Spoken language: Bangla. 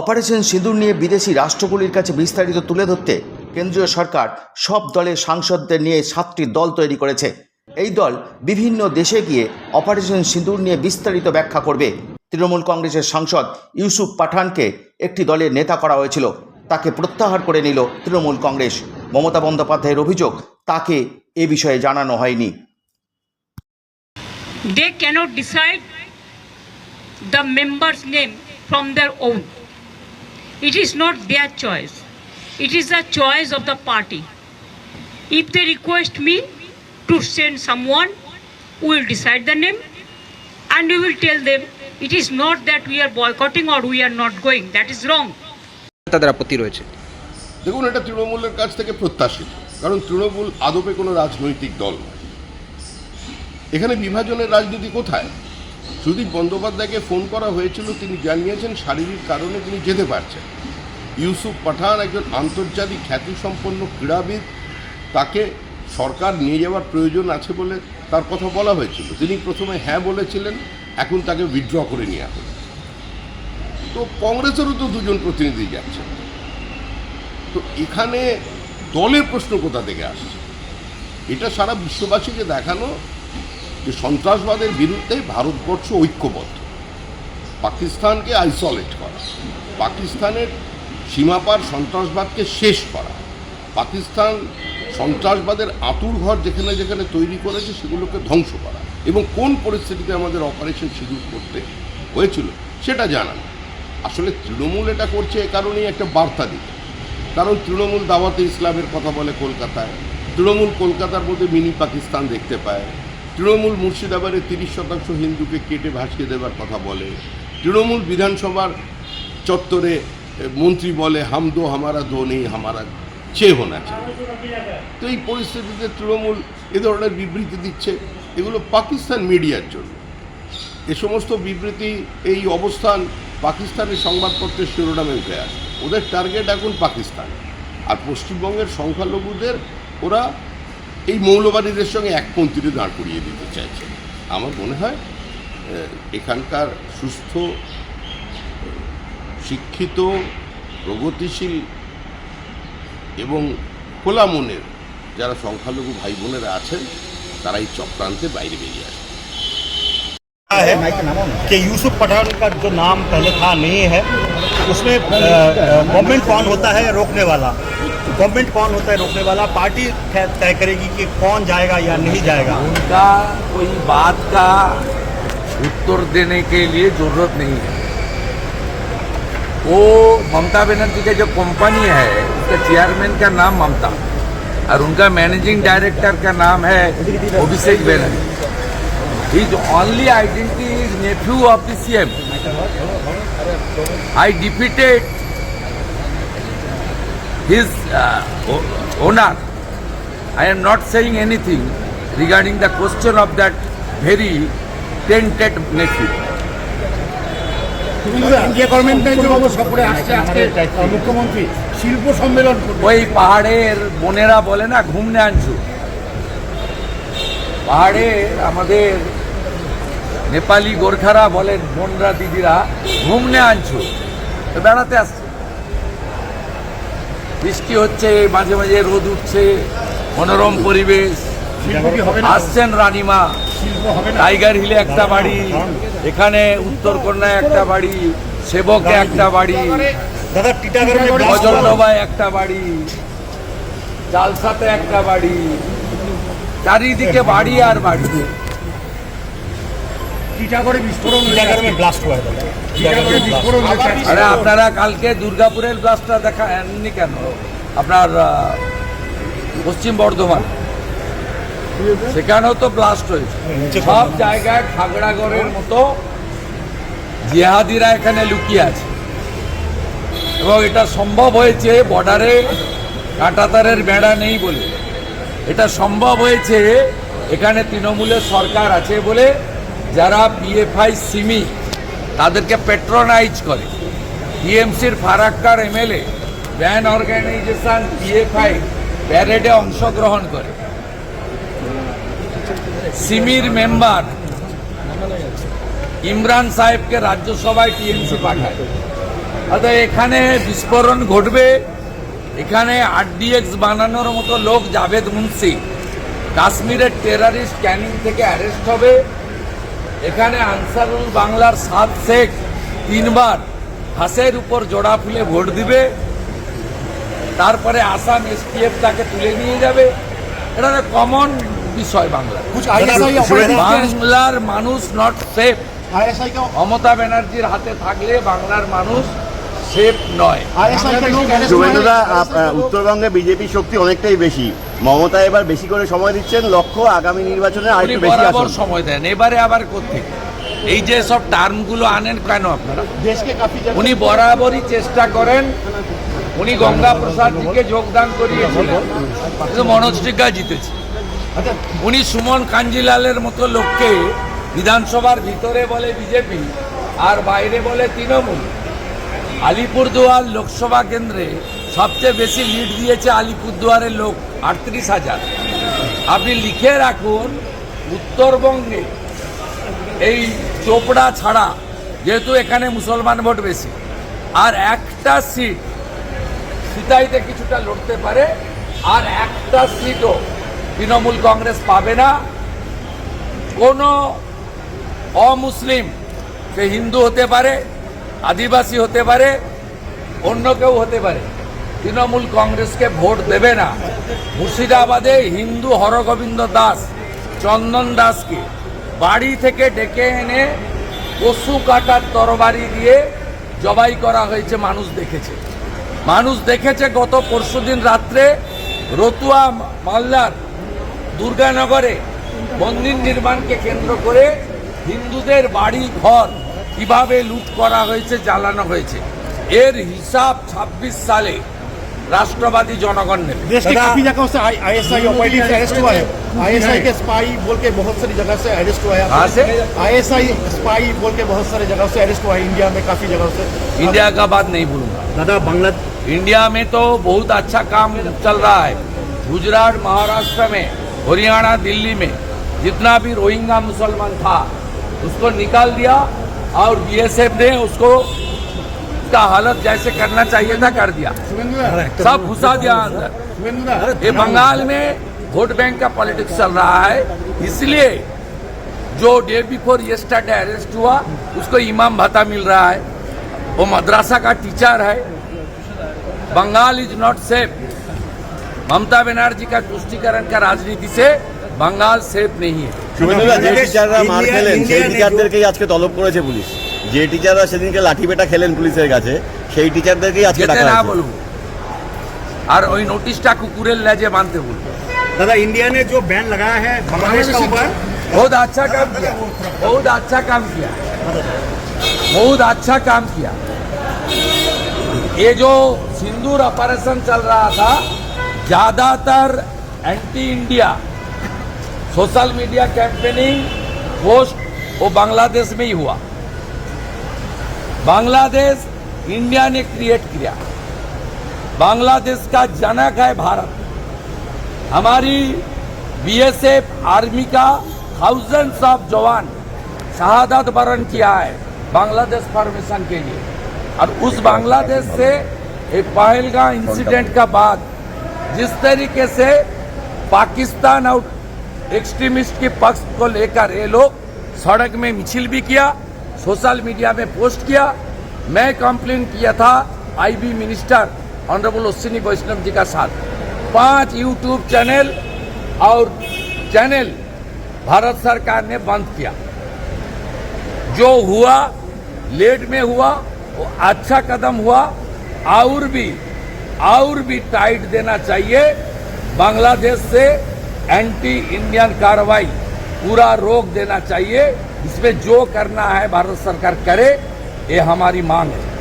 অপারেশন সিঁদুর নিয়ে বিদেশি রাষ্ট্রগুলির কাছে বিস্তারিত তুলে ধরতে কেন্দ্রীয় সরকার সব দলের সাংসদদের নিয়ে সাতটি দল তৈরি করেছে। এই দল বিভিন্ন দেশে গিয়ে অপারেশন সিঁদুর নিয়ে বিস্তারিত ব্যাখ্যা করবে। তৃণমূল কংগ্রেসের সাংসদ ইউসুফ পাঠানকে একটি দলের নেতা করা হয়েছিল। তাকে প্রত্যাহার করে নিল তৃণমূল কংগ্রেস। মমতা বন্দ্যোপাধ্যায়ের অভিযোগ, তাকে এ বিষয়ে জানানো হয়নি। They cannot decide the member's. It is not their choice. It is the choice of the party. If they request me to send someone, we will decide the name and we will tell them it is not that we are boycotting or we are not going. That is wrong. তাদের আপত্তি রয়েছে দেখুন এটা তৃণমূলের কাছ থেকে প্রত্যাশিত কারণ তৃণমূল আদপে কোনো রাজনৈতিক দল নয় এখানে বিভাজনের রাজনীতি কোথায় সুদীপ বন্দ্যোপাধ্যায়কে ফোন করা হয়েছিল, তিনি জানিয়েছেন শারীরিক কারণে তিনি যেতে পারছেন। ইউসুফ পাঠান একজন আন্তর্জাতিক খ্যাতিসম্পন্ন ক্রীড়াবিদ, তাকে সরকার নিয়ে যাওয়ার প্রয়োজন আছে বলে তার কথা বলা হয়েছিল। তিনি প্রথমে হ্যাঁ বলেছিলেন, এখন তাকে উইথড্র করে নিয়ে হলো। তো কংগ্রেসেরও তো দুজন প্রতিনিধি যাচ্ছে। তো এখানে দলের প্রশ্ন কোথা থেকে আসছে? এটা সারা বিশ্ববাসীকে দেখানো যে সন্ত্রাসবাদের বিরুদ্ধে ভারতবর্ষ ঐক্যবদ্ধ। পাকিস্তানকে আইসোলেট করা, পাকিস্তানের সীমাপার সন্ত্রাসবাদকে শেষ করা, পাকিস্তান সন্ত্রাসবাদের আঁতুর ঘর যেখানে যেখানে তৈরি করেছে সেগুলোকে ধ্বংস করা এবং কোন পরিস্থিতিতে আমাদের অপারেশন শিডিউল করতে হয়েছিল সেটা জানান। আসলে তৃণমূল এটা করছে এ কারণেই একটা বার্তা দিতে। কারণ তৃণমূল দাওয়াতে ইসলামের কথা বলে কলকাতায়, তৃণমূল কলকাতার মধ্যে মিনি পাকিস্তান দেখতে পায় তৃণমূল মুর্শিদাবাদে তিরিশ শতাংশ হিন্দুকে কেটে ভাসিয়ে দেওয়ার কথা বলে। তৃণমূল বিধানসভার চত্বরে মন্ত্রী বলে, হাম দো, হামারা দো নেই, হামারা চে হোনা তো এই পরিস্থিতিতে তৃণমূল এ ধরনের বিবৃতি দিচ্ছে। এগুলো পাকিস্তান মিডিয়ার জন্য। এ সমস্ত বিবৃতি, এই অবস্থান পাকিস্তানের সংবাদপত্রের শিরোনামে উঠে আসে। ওদের টার্গেট এখন পাকিস্তান। আর পশ্চিমবঙ্গের সংখ্যালঘুদের, ওরা এই মৌলবাদীদের সঙ্গে একপন্থীতে দাঁড় করিয়ে দিতে চাইছে আমার মনে হয় আহ, এখানকার সুস্থ শিক্ষিত প্রগতিশীল এবং খোলা মনের যারা সংখ্যালঘু ভাই বোনেরা আছেন তারা এই চক্রান্তে বাইরে বেরিয়ে আসে है कि यूसुफ पठान का जो नाम पहले था नहीं है उसमें गवर्नमेंट कौन होता है रोकने वाला गवर्नमेंट कौन होता है रोकने वाला? पार्टी तय करेगी कि कौन जाएगा या नहीं जाएगा। उनका कोई बात का उत्तर देने के लिए ज़रूरत नहीं है। वो ममता बनर्जी का जो कंपनी है, उसका चेयरमैन का नाम ममता और उनका मैनेजिंग डायरेक्टर का नाम है Abhishek Banerjee. His only identity is nephew of the CM. I defeated his uh, owner. I am not saying anything regarding the question of that very tainted nephew. ওই পাহাড়ের বোনেরা বলে না ঘুমনে আনছু পাহাড়ে আমাদের নেপালি গোর্খারা বলেন বোনরা দিদিরা ঘুমনে আনছু তো বেড়াতে আসছে বৃষ্টি হচ্ছে, মাঝে মাঝে রোদ উঠছে, মনোরম পরিবেশ। আসছেন রানিমা। টাইগার হিলে একটা বাড়ি, এখানে উত্তরকন্যায় একটা বাড়ি, সেবকে একটা বাড়ি অজন্ডবায় একটা বাড়ি, জালসাতে একটা বাড়ি, চারিদিকে বাড়ি আর বাড়ি। আপনারা কালকে দুর্গাপুরের ব্লাস্টটা দেখা এমনি কেন? আপনার পশ্চিম বর্ধমান। সেখানেও তো ব্লাস্ট হয়েছে। সব জায়গায় খাগড়াগড়ের মতো জিহাদিরা এখানে লুকিয়ে আছে। এবং এটা সম্ভব হয়েছে বর্ডারে কাঁটাতারের বেড়া নেই বলে। এটা সম্ভব হয়েছে এখানে তৃণমূলের সরকার আছে বলে যারা পিএফআই সিমি, তাদেরকে পেট্রোনাইজ করে। টিএমসির ফারাক্কার এমএলএ ব্যান অর্গানাইজেশন পিএফআই প্যারেডে অংশগ্রহণ করে। সিমির মেম্বার ইমরান সাহেবকে রাজ্যসভায় টিএমসি পাঠায়। অর্থাৎ এখানে বিস্ফোরণ ঘটবে। এখানে আরডিএক্স বানানোর মতো লোক জাভেদ মুন্সি। কাশ্মীরের টেরারিস্ট ক্যানিং থেকে অ্যারেস্ট হবে। এখানে আনসারুল বাংলার সাত শেখ তিনবার হাসের উপর জোড়া ফুলে ভোট দিবে। তারপরে আসাম এসটিএফ তাকে তুলে নিয়ে যাবে। এটা কমন বিষয় বাংলা। বাংলার মানুষ নট সেফ মমতা ব্যানার্জির হাতে থাকলে বাংলার মানুষ সেফ নয়। উত্তরবঙ্গে বিজেপি শক্তি অনেকটাই বেশি। মমতা এবার বেশি করে সময় দিচ্ছেন লক্ষ্য আগামী নির্বাচনে আরেকটু বেশি আসন। সময় দেন। এবারে আবার করতে এই যে সব টার্মগুলো আনেন কেন আপনারা? উনি বরাবরই চেষ্টা করেন উনি গঙ্গা প্রসাদজিকে যোগদান করিয়েছিলেন। মনোজ টিকা জিতেছে। উনি সুমন কাঞ্জিলালের মতো লোককে বিধানসভার ভিতরে বলে বিজেপি আর বাইরে বলে তৃণমূল। আলিপুরদুয়ার লোকসভা কেন্দ্রে সবচেয়ে বেশি লিড দিয়েছে আলিপুরদুয়ারের লোক। আটত্রিশ হাজার। আপনি লিখে রাখুন উত্তরবঙ্গে এই চোপড়া ছাড়া যেহেতু এখানে মুসলমান ভোট বেশি, আর একটা সিট সিতাইতে কিছুটা লড়তে পারে, আর একটা সিটও তৃণমূল কংগ্রেস পাবে না। কোনো অমুসলিম, সে হিন্দু হতে পারে, আদিবাসী হতে পারে, অন্য কেউ হতে পারে। তৃণমূল কংগ্রেসকে ভোট দেবে না। মুর্শিদাবাদে হিন্দু হরগোবিন্দ দাস, চন্দন দাসকে বাড়ি থেকে ডেকে এনে পশু কাটার তরবারি দিয়ে জবাই করা হয়েছে, মানুষ দেখেছে। মানুষ দেখেছে গত পরশুদিন রাত্রে রতুয়া মালদার দুর্গানগরে মন্দির নির্মাণকে কেন্দ্র করে হিন্দুদের বাড়ি ঘর কীভাবে লুট করা হয়েছে, জ্বালানো হয়েছে। এর হিসাব ২৬ সালে राष्ट्रवादी जनगण ने। देश के काफ़ी जगहों से आईएसआई ऑपरेटिव अरेस्ट हुआ है। आईएसआई के स्पाई बोल के बहुत सारी जगह से अरेस्ट हुआ है। कहाँ आईएसआई स्पाई बोल के बहुत सारी जगह से अरेस्ट हुआ है इंडिया में काफ़ी जगह से। इंडिया का बात नहीं भूलूँगा। दादा बांग्ला इंडिया में तो बहुत अच्छा काम चल रहा है। गुजरात महाराष्ट्र में हरियाणा दिल्ली में जितना भी रोहिंगा मुसलमान था उसको निकाल दिया और बीएसएफ ने उसको उसका हालत जैसे करना चाहिए था कर दिया सब घुसा दिया अंदर ये बंगाल में वोट बैंक का पॉलिटिक्स चल रहा है इसलिए जो डे बिफोर यस्टरडे अरेस्ट हुआ उसको इमाम भत्ता मिल रहा है वो मद्रासा का टीचर है Bengal is not safe Mamata Banerjee का तुष्टिकरण का राजनीति से बंगाल सेफ नहीं है শুভেন্দুদা যে বাংলাদেশ, টিচাররা মার ইন্ডিয়া- খেলেন সেই ইন্ডিয়ান টিচারদেরকেই আজকে তলব করেছে পুলিশ যে টিচাররা সেদিনকে লাঠি পেটা খেলেন পুলিশের কাছে সেই টিচারদেরকেই আজকে যেতে ডাকা না হয়েছে বলবো আর ওই নোটিশটা কুকুরের লেজে মানতে বলবো दादा इंडिया ने जो बैन लगाया है बांग्लादेश का ऊपर बहुत अच्छा काम किया बहुत अच्छा काम किया बहुत अच्छा काम किया ये जो सिंदूर ऑपरेशन चल रहा था ज्यादातर anti India social media campaigning post वो बांग्लादेश में ही हुआ बांग्लादेश इंडिया ने क्रिएट किया। बांग्लादेश का जनक है भारत। हमारी बीएसएफ आर्मी का थाउजेंड्स ऑफ़ जवान शहादत वरण किया है बांग्लादेश फॉर्मेशन के लिए। और उस बांग्लादेश से एक पहलगा इंसिडेंट का बाद जिस तरीके से पाकिस्तान और एक्सट्रीमिस्ट के पक्ष को लेकर ये लोग सड़क में मिছিল भी किया। सोशल मीडिया में पोस्ट किया। मैं कंप्लेन किया था IB minister honourable Ashwini Vaishnaw ji का साथ। पाँच यूट्यूब चैनल और चैनल भारत सरकार ने बंद किया। जो हुआ, लेट में हुआ, वो अच्छा कदम हुआ। और भी और भी टाइट देना चाहिए। बांग्लादेश से एंटी इंडियन कार्रवाई, पूरा रोक देना चाहिए। इसमें जो करना है भारत सरकार करे ये हमारी मांग है।